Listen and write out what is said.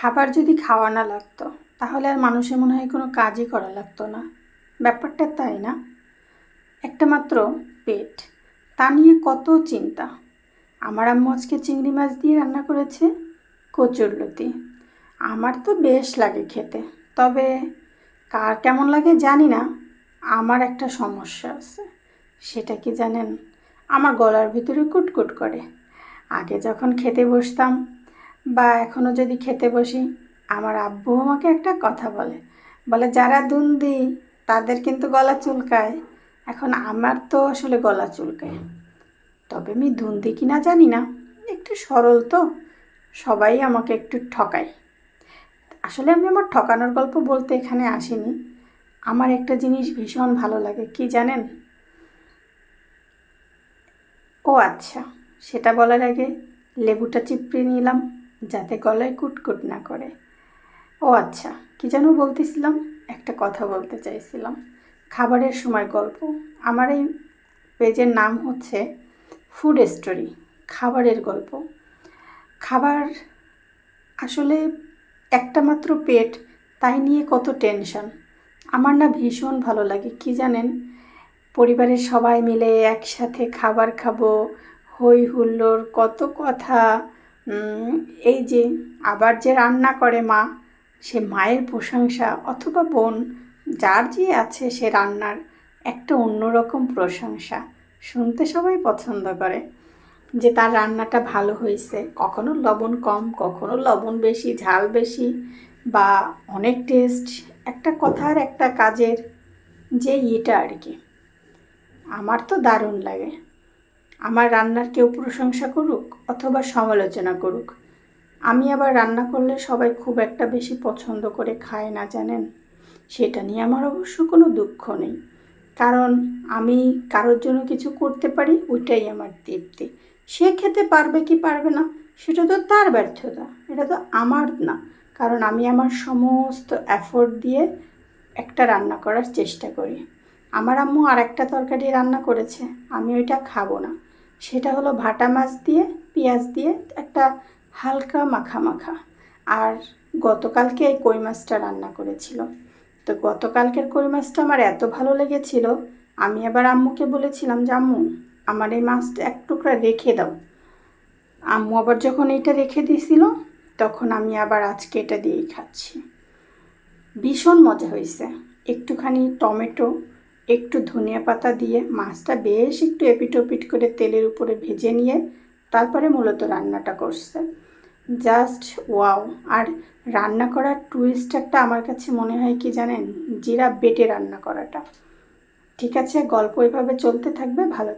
খাবার যদি খাওয়া না লাগতো, তাহলে আর মানুষের মনে হয় কোনো কাজই করা লাগতো না। ব্যাপারটা তাই না? একটা মাত্র পেট, তা নিয়ে কত চিন্তা। আমার আম্মু আজকে চিংড়ি মাছ দিয়ে রান্না করেছে কচুরলতি আমার তো বেশ লাগে খেতে, তবে কার কেমন লাগে জানি না। আমার একটা সমস্যা আছে, সেটা কি জানেন? আমার গলার ভিতরে কুটকুট করে। আগে যখন খেতে বসতাম বা এখনও যদি খেতে বসি, আমার আব্বু আমাকে একটা কথা বলে। বলে, যারা দুন্দি, তাদের কিন্তু গলা চুলকায়। এখন আমার তো আসলে গলা চুলকায় তবে আমি দুন্দি কিনা জানি না। একটু সরল তো। সবাই আমাকে একটু ঠকায়। আসলে আমি আমার ঠকানোর গল্প বলতে এখানে আসিনি। আমার একটা জিনিস ভীষণ ভালো লাগে, কি জানেন? ও আচ্ছা সেটা বলার আগে লেবুটা চিপড়ে নিলাম। যাতে গলায় কুটকুট না করে। ও আচ্ছা কি যেন বলতেছিলাম? একটা কথা বলতে চাইছিলাম। খাবারের সময় গল্প। আমার এই পেজের নাম হচ্ছে ফুড স্টোরি, খাবারের গল্প। খাবার আসলে একটা মাত্র পেট, তাই নিয়ে কত টেনশন। আমার না ভীষণ ভালো লাগে, কি জানেন? পরিবারের সবাই মিলে একসাথে খাবার খাব হই হুল্লোড়, কত কথা। এই যে আবার যে রান্না করে মা, সে মায়ের প্রশংসা অথবা বোন, যার যে আছে সে রান্নার একটা অন্যরকম প্রশংসা শুনতে সবাই পছন্দ করে। যে তার রান্নাটা ভালো হয়েছে, কখনো লবণ কম, কখনো লবণ বেশি, ঝাল বেশি বা অনেক টেস্ট একটা কথার, একটা কাজের যে ইয়েটা আর কি। আমার তো দারুণ লাগে। আমার রান্নার কেউ প্রশংসা করুক অথবা সমালোচনা করুক। আমি আবার রান্না করলে সবাই খুব একটা বেশি পছন্দ করে খায় না, জানেন? সেটা নিয়ে আমার অবশ্য কোনো দুঃখ নেই। কারণ আমি কারোর জন্য কিছু করতে পারি, ওইটাই আমার তৃপ্তি। সে খেতে পারবে কি পারবে না, সেটা তো তার ব্যর্থতা, এটা তো আমার না। কারণ আমি আমার সমস্ত এফোর্ট দিয়ে একটা রান্না করার চেষ্টা করি। আমার আম্মু আর একটা তরকারি রান্না করেছে, আমি ওইটা খাব না। সেটা হলো ভাটা মাছ দিয়ে, পেঁয়াজ দিয়ে একটা হালকা মাখা মাখা। আর গতকালকে এই কই মাছটা রান্না করেছিল। তো গতকালকের কই মাছটা আমার এত ভালো লেগেছিল, আমি আবার আম্মুকে বলেছিলাম যে, আম্মু, আমার এই মাছটা এক টুকরা রেখে দাও। আম্মু আবার যখন এটা রেখে দিয়েছিল, তখন আমি আবার আজকে এটা দিয়েই খাচ্ছি। ভীষণ মজা হয়েছে। একটুখানি টমেটো একটু ধনিয়া পাতা দিয়ে মাছটা বেশ একটু এপিটোপিট করে তেলের উপরে ভেজে নিয়ে তারপরে মূলত রান্নাটা করছে। Just wow. আর রান্না করার টুইস্ট একটা আমার কাছে মনে হয় কি জানেন? জিরা বেটে রান্না করাটা। ঠিক আছে, গল্প এভাবে চলতে থাকবে, ভালো